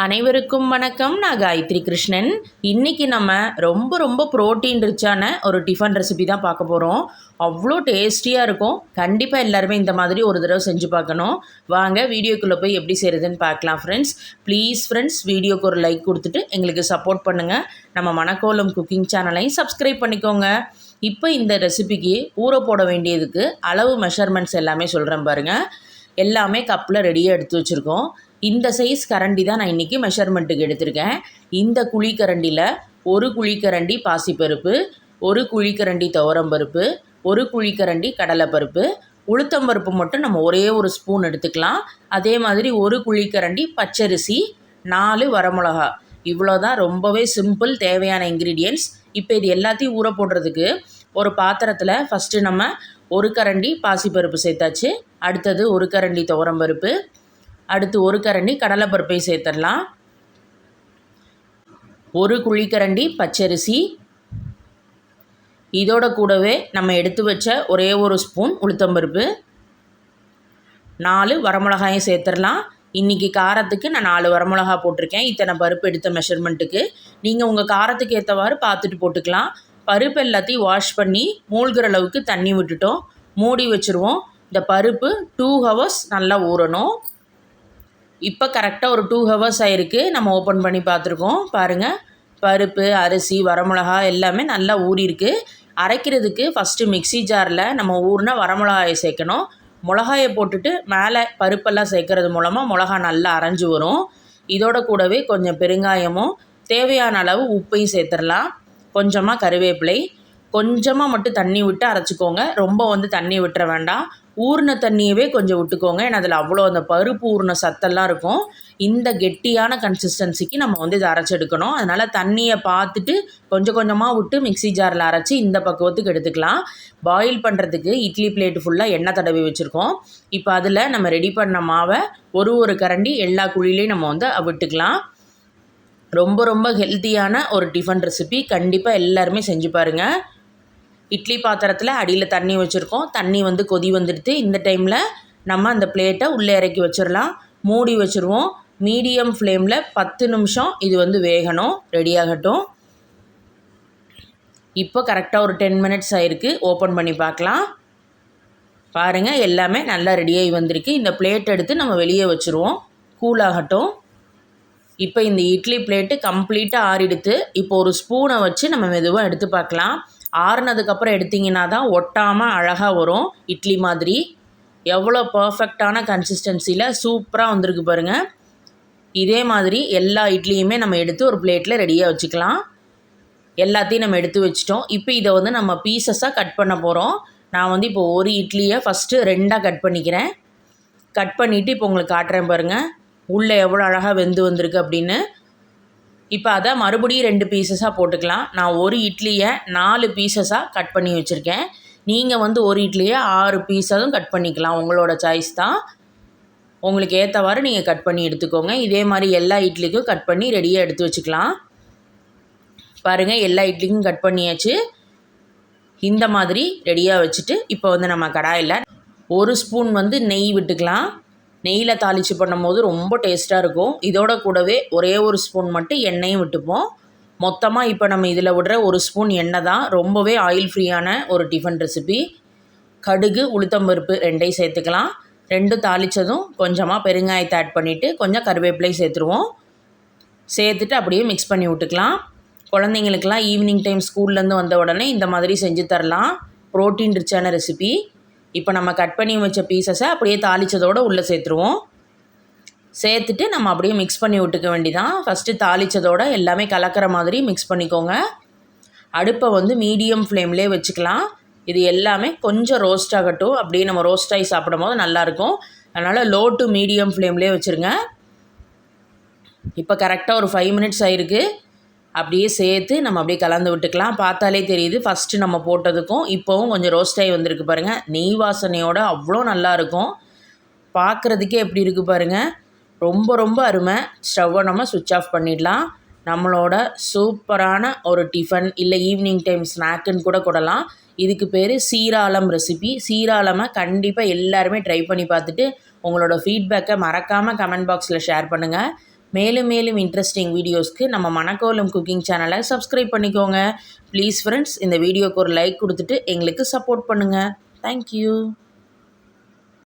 அனைவருக்கும் வணக்கம். நான் காயத்ரி கிருஷ்ணன். இன்றைக்கி நம்ம ரொம்ப ரொம்ப ப்ரோட்டீன் ரிச்சான ஒரு டிஃபன் ரெசிபி தான் பார்க்க போகிறோம் அவ்வளோ டேஸ்டியாக இருக்கும். கண்டிப்பாக எல்லாருமே இந்த மாதிரி ஒரு தடவை செஞ்சு பார்க்கணும். வாங்க வீடியோக்குள்ளே போய் எப்படி செய்கிறதுன்னு பார்க்கலாம் ஃப்ரெண்ட்ஸ் ப்ளீஸ் ஃப்ரெண்ட்ஸ் வீடியோக்கு ஒரு லைக் கொடுத்துட்டு எங்களுக்கு சப்போர்ட் பண்ணுங்கள் நம்ம மணக்கோலம் குக்கிங் சேனலையும் சப்ஸ்கிரைப் பண்ணிக்கோங்க. இப்போ இந்த ரெசிபிக்கு ஊற போட வேண்டியதுக்கு அளவு மெஷர்மெண்ட்ஸ் எல்லாமே சொல்கிறேன் பாருங்கள் எல்லாமே கப்பில் ரெடியாக எடுத்து வச்சுருக்கோம். இந்த சைஸ் கரண்டி தான் நான் இன்றைக்கி மெஷர்மெண்ட்டுக்கு எடுத்திருக்கேன். இந்த குழிக்கரண்டியில் ஒரு குழிக்கரண்டி பாசிப்பருப்பு ஒரு குழிக்கரண்டி துவரம்பருப்பு ஒரு குழிக்கரண்டி கடலைப்பருப்பு. உளுத்தம்பருப்பு மட்டும் நம்ம ஒரே ஒரு ஸ்பூன் எடுத்துக்கலாம். அதே மாதிரி ஒரு குழிக்கரண்டி பச்சரிசி நாலு வரமிளகா. இவ்வளோ தான் ரொம்பவே சிம்பிள் தேவையான இன்க்ரீடியன்ட்ஸ் இப்போ இது எல்லாத்தையும் ஊற போடுறதுக்கு ஒரு பாத்திரத்தில் ஃபஸ்ட்டு நம்ம ஒரு கரண்டி பாசிப்பருப்பு சேர்த்தாச்சு. அடுத்தது ஒரு கரண்டி துவரம்பருப்பு அடுத்து ஒரு கரண்டி கடலைப்பருப்பை சேர்த்துடலாம் ஒரு குழிக்கரண்டி பச்சரிசி. இதோட கூடவே நம்ம எடுத்து வச்ச ஒரே ஒரு ஸ்பூன் உளுத்தம்பருப்பு. நாலு வரமிளகாயும் சேர்த்துடலாம் இன்றைக்கி காரத்துக்கு நான் நாலு வரமிளகா போட்டிருக்கேன். இத்தனை பருப்பு எடுத்த மெஷர்மெண்ட்டுக்கு நீங்கள் உங்கள் காரத்துக்கு ஏற்றவாறு பார்த்துட்டு போட்டுக்கலாம். பருப்பு எல்லாத்தையும் வாஷ் பண்ணி மூழ்கிற அளவுக்கு தண்ணி விட்டுட்டோம். மூடி வச்சுருவோம். இந்த பருப்பு டூ ஹவர்ஸ் நல்லா ஊறணும். இப்போ கரெக்டாக ஒரு டூ ஹவர்ஸ் ஆகிருக்கு நம்ம ஓப்பன் பண்ணி பார்த்துருக்கோம். பாருங்கள் பருப்பு அரிசி வரமிளகா எல்லாமே நல்லா ஊறியிருக்கு. அரைக்கிறதுக்கு ஃபஸ்ட்டு மிக்சி ஜாரில் நம்ம ஊர்னா வரமிளகாயை சேர்க்கணும். மிளகாயை போட்டுட்டு மேலே பருப்பெல்லாம் சேர்க்கறது மூலமாக மிளகா நல்லா அரைஞ்சி வரும். இதோட கூடவே கொஞ்சம் பெருங்காயமும் தேவையான அளவு உப்பையும் சேர்த்துடலாம். கொஞ்சமாக கருவேப்பிலை கொஞ்சமாக மட்டும் தண்ணி விட்டு அரைச்சிக்கோங்க. ரொம்ப வந்து தண்ணி விட்டுற வேண்டாம். ஊறின தண்ணியவே கொஞ்சம் விட்டுக்கோங்க. ஏன்னா அதில் அவ்வளோ அந்த பருப்பு ஊறின சத்தெல்லாம் இருக்கும். இந்த கெட்டியான கன்சிஸ்டன்சிக்கு நம்ம வந்து இதை அரைச்செடுக்கணும். அதனால் தண்ணியை பார்த்துட்டு கொஞ்சம் கொஞ்சமாக விட்டு மிக்சி ஜாரில் அரைச்சி இந்த பக்குவத்துக்கு எடுத்துக்கலாம். பாயில் பண்ணுறதுக்கு இட்லி பிளேட்டு ஃபுல்லாக எண்ணெய் தடவி வச்சுருக்கோம். இப்போ அதில் நம்ம ரெடி பண்ண மாவை ஒரு ஒரு கரண்டி எல்லா குழிலையும் நம்ம வந்து விட்டுக்கலாம். ரொம்ப ரொம்ப ஹெல்த்தியான ஒரு டிஃபன் ரெசிபி கண்டிப்பாக எல்லாருமே செஞ்சு பாருங்கள் இட்லி பாத்திரத்தில் அடியில் தண்ணி வச்சுருக்கோம். தண்ணி வந்து கொதி வந்துடுது. இந்த டைமில் நம்ம அந்த பிளேட்டை உள்ளே இறக்கி வச்சிடலாம். மூடி வச்சுருவோம். மீடியம் ஃப்ளேமில் பத்து நிமிஷம் இது வந்து வேகணும். ரெடியாகட்டும் இப்போ கரெக்டாக ஒரு டென் மினிட்ஸ் ஆகிருக்கு ஓப்பன் பண்ணி பார்க்கலாம். பாருங்கள் எல்லாமே நல்லா ரெடியாகி வந்திருக்கு. இந்த பிளேட் எடுத்து நம்ம வெளியே வச்சுருவோம். கூலாகட்டும் இப்போ இந்த இட்லி பிளேட்டு கம்ப்ளீட்டாக ஆறிடுத்து இப்போ ஒரு ஸ்பூனை வச்சு நம்ம மெதுவாக எடுத்து பார்க்கலாம். ஆறுனதுக்கப்புறம் எடுத்திங்கன்னா தான் ஒட்டாமல் அழகாக வரும். இட்லி மாதிரி. எவ்வளோ பர்ஃபெக்டான கன்சிஸ்டன்சியில் சூப்பராக வந்திருக்கு பாருங்கள் இதே மாதிரி எல்லா இட்லியுமே நம்ம எடுத்து ஒரு பிளேட்டில் ரெடியாக வச்சுக்கலாம். எல்லாத்தையும் நம்ம எடுத்து வச்சிட்டோம். இப்போ இதை வந்து நம்ம பீசஸாக கட் பண்ண போகிறோம் நான் வந்து இப்போ ஒரு இட்லியை ஃபஸ்ட்டு ரெண்டாக கட் பண்ணிக்கிறேன். கட் பண்ணிவிட்டு இப்போ உங்களுக்கு காட்டுறேன் பாருங்கள் உள்ளே எவ்வளோ அழகாக வெந்து வந்திருக்கு அப்படின்னு. இப்போ அதை மறுபடியும் ரெண்டு பீசஸாக போட்டுக்கலாம். நான் ஒரு இட்லியை நாலு பீசஸாக கட் பண்ணி வச்சுருக்கேன். நீங்கள் வந்து ஒரு இட்லியை ஆறு பீஸாகவும் கட் பண்ணிக்கலாம். உங்களோட சாய்ஸ் தான். உங்களுக்கு ஏற்றவாறு நீங்கள் கட் பண்ணி எடுத்துக்கோங்க. இதே மாதிரி எல்லா இட்லிக்கும் கட் பண்ணி ரெடியாக எடுத்து வச்சுக்கலாம். பாருங்கள் எல்லா இட்லிக்கும் கட் பண்ணியாச்சு. இந்த மாதிரி ரெடியாக வச்சுட்டு இப்போ வந்து நம்ம கடாயில் ஒரு ஸ்பூன் வந்து நெய் விட்டுக்கலாம். நெய்யில் தாளித்து பண்ணும்போது ரொம்ப டேஸ்ட்டாக இருக்கும். இதோட கூடவே ஒரே ஒரு ஸ்பூன் மட்டும் எண்ணெயும் விட்டுப்போம். மொத்தமாக இப்போ நம்ம இதில் விடுற ஒரு ஸ்பூன் எண்ணெய் தான் ரொம்பவே ஆயில் ஃப்ரீயான ஒரு டிஃபன் ரெசிபி கடுகு உளுத்தம்பருப்பு ரெண்டையும் சேர்த்துக்கலாம். ரெண்டும் தாளித்ததும் கொஞ்சமாக பெருங்காயத்தை ஆட் பண்ணிவிட்டு கொஞ்சம் கருவேப்பிலையும் சேர்த்துருவோம். சேர்த்துட்டு அப்படியே மிக்ஸ் பண்ணி விட்டுக்கலாம். குழந்தைங்களுக்கெல்லாம் ஈவினிங் டைம் ஸ்கூல்லேருந்து வந்த உடனே இந்த மாதிரி செஞ்சு தரலாம். ப்ரோட்டீன் ரிச்சான ரெசிபி இப்போ நம்ம கட் பண்ணி வச்ச பீசஸை அப்படியே தாளித்ததோடு உள்ளே சேர்த்துருவோம். சேர்த்துட்டு நம்ம அப்படியே மிக்ஸ் பண்ணி விட்டுக்க வேண்டிதான். ஃபஸ்ட்டு தாளித்ததோடு எல்லாமே கலக்கிற மாதிரி மிக்ஸ் பண்ணிக்கோங்க. அடுப்பை வந்து மீடியம் ஃப்ளேம்லேயே வச்சுக்கலாம். இது எல்லாமே கொஞ்சம் ரோஸ்ட் ஆகட்டும். அப்படியே நம்ம ரோஸ்ட் ஆகி சாப்பிடும் போது நல்லாயிருக்கும். அதனால் லோ டு மீடியம் ஃப்ளேம்லேயே வச்சுருங்க. இப்போ கரெக்டாக ஒரு ஃபைவ் மினிட்ஸ் ஆகிருக்கு அப்படியே சேர்த்து நம்ம அப்படியே கலந்து விட்டுக்கலாம். பார்த்தாலே தெரியுது ஃபஸ்ட்டு நம்ம போட்டதுக்கும் இப்போவும் கொஞ்சம் ரோஸ்ட் ஆகி வந்திருக்கு பாருங்கள் நெய் வாசனையோடு அவ்வளோ நல்லாயிருக்கும் பார்க்குறதுக்கே எப்படி இருக்குது பாருங்கள் ரொம்ப ரொம்ப அருமை. ஸ்டவ்வை நம்ம சுவிட்ச் ஆஃப் பண்ணிடலாம். நம்மளோட சூப்பரான ஒரு டிஃபன் இல்லை ஈவினிங் டைம் ஸ்நாக்குன்னு கூட கொடலாம். இதுக்கு பேர் சீராளம் ரெசிபி சீராளமை கண்டிப்பாக எல்லாருமே ட்ரை பண்ணி பார்த்துட்டு உங்களோட ஃபீட்பேக்கை மறக்காமல் கமெண்ட் பாக்ஸில் ஷேர் பண்ணுங்கள் மேலும் மேலும் இன்ட்ரெஸ்டிங் வீடியோஸ்க்கு நம்ம மணக்கோலம் குக்கிங் சேனலை சப்ஸ்கிரைப் பண்ணிக்கோங்க. ப்ளீஸ் ஃப்ரெண்ட்ஸ் இந்த வீடியோக்கு ஒரு லைக் கொடுத்துட்டு எங்களுக்கு சப்போர்ட் பண்ணுங்கள் தேங்க்யூ